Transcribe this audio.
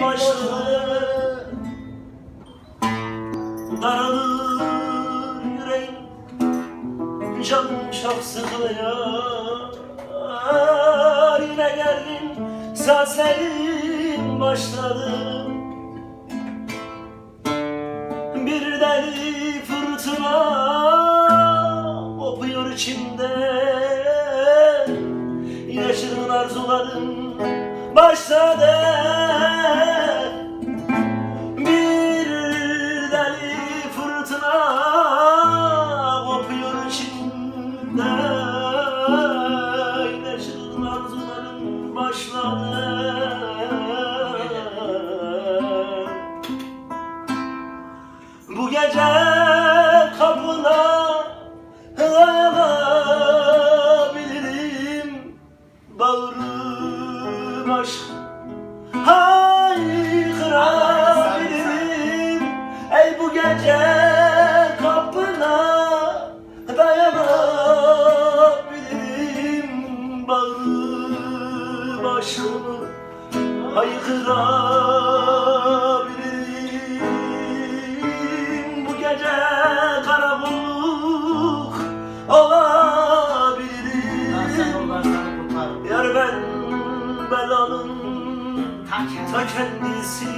başladı Daralır yüreğim Canım çok sıkılıyor Yine geldin Sazlerin başladı Bir deli fırtına Kopuyor içimde. Yine çılgın arzularım başladı başladı. Bu gece kapına dayanabilirim Bağrım aşk Bağrım aşkımı haykırabilirim. Bu gece kara bulluk olabilirim. Yar ben belanın ta kendisi